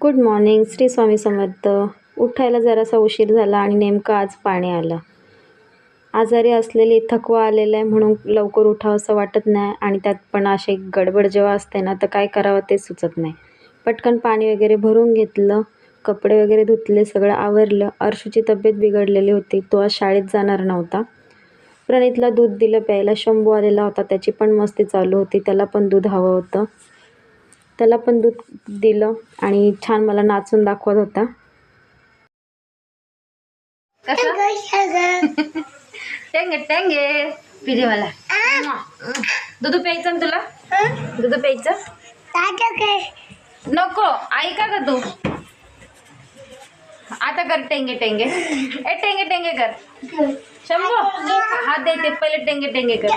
Good morning Shri Swami Samarth. उठायला जरासा उशीर झाला आणि नेमकं आज पाणी आलं. आजारी असलेली थकवा आलेला आहे म्हणून लवकर उठावं असं वाटत नाही आणि त्यात पण असे गडबड जेव्हा असते ना तर काय करावं ते सुचत नाही. पटकन पाणी वगैरे भरून घेतलं कपडे वगैरे धुतले सगळं आवरलं. अर्शूची तब्येत बिघडलेली होती. तो आज शाळेत जाणार नव्हता. प्रणितला दूध दिलं प्यायला. शंभू आलेला होता. त्याची पण मस्ती चालू होती. त्याला पण दूध हवं होतं. त्याला पण दूध दिलं आणि छान मला नाचून दाखवत होता. कसं? टेंगे टेंगे पिजे मला दूध प्यायचं ना तुला? दूध प्यायचं? नको ऐका का तू. आता कर टेंगे टेंगे. ए टेंगे टेंगे कर. शंभू हात देते पहिले टेंगे टेंगे कर.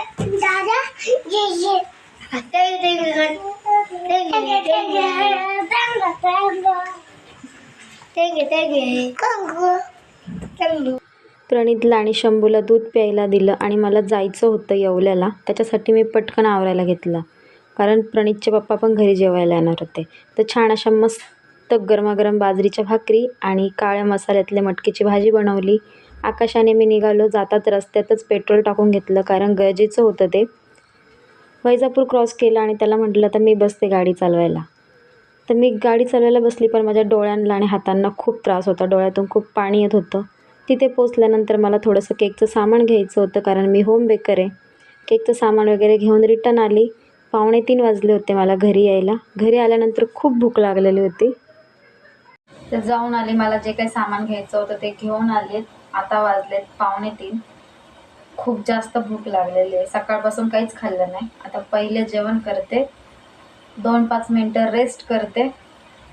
प्रणितला आणि शंभूला दूध प्यायला दिलं आणि मला जायचं होतं येवल्याला. त्याच्यासाठी मी पटकन आवरायला घेतलं. कारण प्रणितचे पप्पा पण घरी जेवायला येणार होते. तर छान अशा मस्त गरमागरम बाजरीच्या भाकरी आणि काळ्या मसाल्यातले मटकीची भाजी बनवली. आकाशाने मी निघालो. जातात रस्त्यातच पेट्रोल टाकून घेतलं कारण गरजेचं होतं ते. वैजापूर क्रॉस केला आणि त्याला म्हटलं तर मी बसते गाडी चालवायला. तर मी गाडी चालवायला बसली पण माझ्या डोळ्यांना आणि हातांना खूप त्रास होता. डोळ्यातून खूप पाणी येत होतं. तिथे पोचल्यानंतर मला थोडंसं केकचं सामान घ्यायचं होतं कारण मी होम बेकर आहे. केकचं सामान वगैरे घेऊन रिटर्न आली. पावणे तीन वाजले होते मला घरी यायला. घरी आल्यानंतर खूप भूक लागलेली होती. तर जाऊन आले मला जे काही सामान घ्यायचं होतं ते घेऊन आले. आता वाजलेत पावणे तीन. खूप जास्त भूक लागलेली आहे. सकाळपासून काहीच खाल्लं नाही. आता पहिले जेवण करते. दोन पाच मिनटं रेस्ट करते.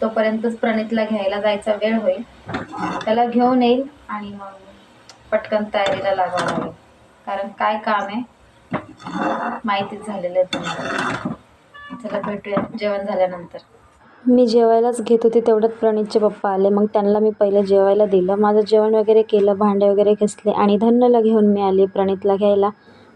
तोपर्यंतच प्रणितला घ्यायला जायचा वेळ होईल. त्याला घेऊन येईल आणि मग पटकन तयारीला लागावं लागेल. कारण काय काम आहे? माहितीच झालेलं आहे. तुम्हाला चला भेटूया जेवण झाल्यानंतर. मी जेवायलाच घेत होते तेवढ्यात प्रणितचे पप्पा आले. मग त्यांना मी पहिलं जेवायला दिलं. माझं जेवण वगैरे केलं भांडे वगैरे घासले आणि धन्यला घेऊन मी आले प्रणितला घ्यायला.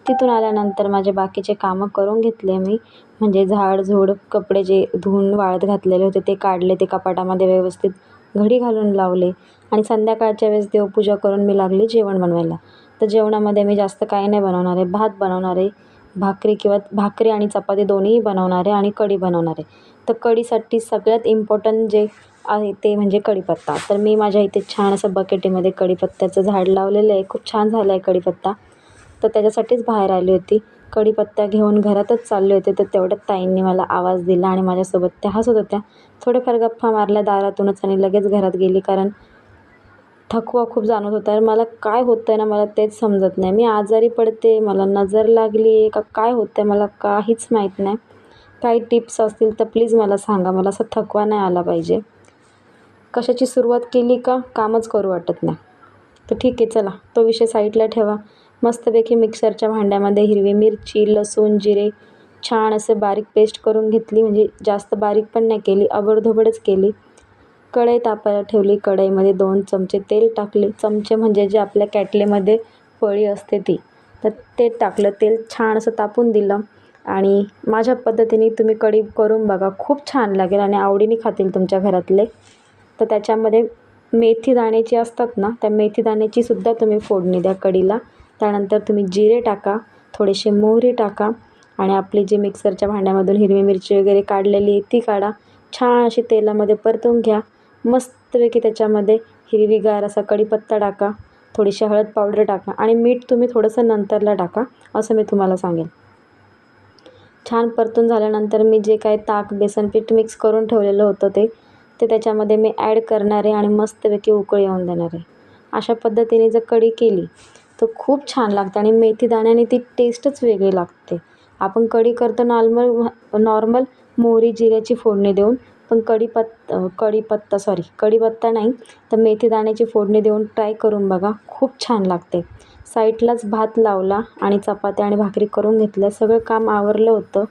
तिथून आल्यानंतर माझे बाकीचे कामं करून घेतले मी. म्हणजे झाड झूड कपडे जे धुवून वाळत घातलेले होते ते काढले ते कपाटामध्ये व्यवस्थित घडी घालून लावले. आणि संध्याकाळच्या वेळेस देवपूजा करून मी लागली जेवण बनवायला. तर जेवणामध्ये मी जास्त काही नाही बनवणार आहे भात बनवणार आहे. भाकरी किंवा भाकरी आणि चपाती दोन्हीही बनवणार आहे आणि कढी बनवणार. आहे तर कढीसाठी सगळ्यात इम्पॉर्टंट जे आहे ते म्हणजे कढीपत्ता. तर मी माझ्या इथे छान असं बकेटीमध्ये कढीपत्त्याचं झाड लावलेलं आहे. खूप छान झालं आहे कढीपत्ता. तर त्याच्यासाठीच बाहेर आली होती. कढीपत्ता घेऊन घरातच चालले होते. तर तेवढ्यात ताईंनी मला आवाज दिला आणि माझ्यासोबत त्या हसत होत्या. थोड्याफार गप्पा मारल्या दारातूनच आणि लगेच घरात गेली. कारण थकवा खूप जाणवत होता. आणि मला काय होतं आहे ना मला तेच समजत नाही. मी आजारी पडते मला नजर लागली आहे का काय होतं आहे मला काहीच माहीत नाही. काही टिप्स असतील तर प्लीज मला सांगा मला असा थकवा नाही आला पाहिजे. कशाची सुरुवात केली का कामच करू वाटत नाही. तर ठीक आहे चला तो विषय साईडला ठेवा. मस्तपैकी मिक्सरच्या भांड्यामध्ये हिरवी मिरची लसूण जिरे छान असं बारीक पेस्ट करून घेतली. म्हणजे जास्त बारीक पण नाही केली अबडधोबडच केली. कढई तापायला ठेवली. कढईमध्ये दोन चमचे तेल टाकले. चमचे म्हणजे जे आपल्या कॅटलीमध्ये पळी असते ती. तर ते टाकलं. तेल छान असं तापून दिलं. आणि माझ्या पद्धतीने तुम्ही कढी करून बघा. खूप छान लागेल आणि आवडीने खातील तुमच्या घरातले. तर त्याच्यामध्ये मेथी दाण्याची असतात ना त्या मेथी दाण्याची सुद्धा तुम्ही फोडणी द्या कढीला. त्यानंतर तुम्ही जिरे टाका. थोडेसे मोहरी टाका. आणि आपली जी मिक्सरच्या भांड्यामधून हिरवी मिरची वगैरे काढलेली आहे ती काढा. छान अशी तेलामध्ये परतून घ्या. मस्तपैकी त्याच्यामध्ये हिरवीगार असा कढीपत्ता टाका थोडीशी हळद पावडर टाका आणि मीठ तुम्ही थोडंसं नंतरला टाका असं मी तुम्हाला सांगेन. छान परतून झाल्यानंतर मी जे काय ताक बेसन पीठ मिक्स करून ठेवलेलं होतं ते ते त्याच्यामध्ये मी ॲड करणार आहे आणि मस्तपैकी उकळी येऊन देणार आहे. अशा पद्धतीने जर कढी केली तर खूप छान लागते आणि मेथी दाण्याने ती टेस्टच वेगळी लागते. आपण कढी करतो नॉर्मल नॉर्मल मोहरी जिऱ्याची फोडणी देऊन पण कढीपत् कढीपत्ता सॉरी कढीपत्ता नाही. तर मेथी दाण्याची फोडणी देऊन ट्राय करून बघा. खूप छान लागते. साईडलाच भात लावला आणि चपात्या आणि भाकरी करून घेतल्या. सगळं काम आवरलं होतं.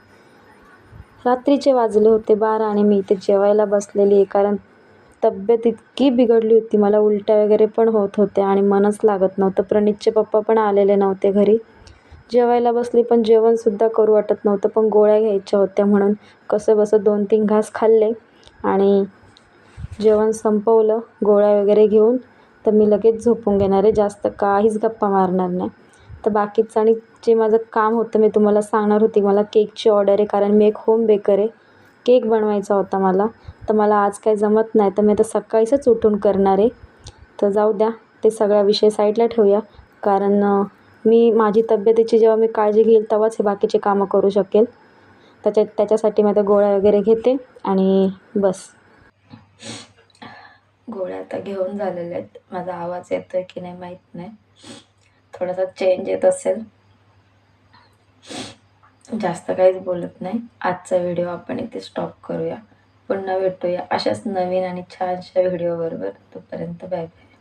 रात्रीचे वाजले होते बारा आणि मी इथे जेवायला बसलेली आहे. कारण तब्येत इतकी बिघडली होती. मला उलट्या वगैरे पण होत होत्या आणि मनच लागत नव्हतं. प्रणितचे पप्पा पण आलेले नव्हते घरी. जेवायला बसली पण जेवणसुद्धा करू वाटत नव्हतं. पण गोळ्या घ्यायच्या होत्या म्हणून कसं बसं दोन तीन घास खाल्ले आणि जेवण संपवलं गोळ्या वगैरे घेऊन. तर मी लगेच झोपून घेणार आहे. जास्त काहीच गप्पा मारणार नाही. तर बाकीचं आणि जे माझं काम होतं मी तुम्हाला सांगणार होती. मला केकची ऑर्डर आहे कारण मी एक होम बेकर आहे. केक बनवायचा होता मला. तर मला आज काही जमत नाही. तर मी आता सकाळीच उठून करणार आहे. तर जाऊ द्या ते सगळा विषय साईडला ठेवूया. कारण मी माझी तब्येतीची जेव्हा मी काळजी घेईल तेव्हाच हे बाकीचे कामं करू शकेल. त्याच्या त्याच्यासाठी मी आता गोळ्या वगैरे घेते आणि बस. गोळ्या आता घेऊन झालेल्या आहेत. माझा आवाज येतो आहे की नाही माहीत नाही. थोडासा चेंज येत असेल. जास्त काहीच बोलत नाही. आजचा व्हिडिओ आपण इथे स्टॉप करूया. पुन्हा भेटूया अशाच नवीन आणि छानशा व्हिडिओबरोबर तोपर्यंत बाय बाय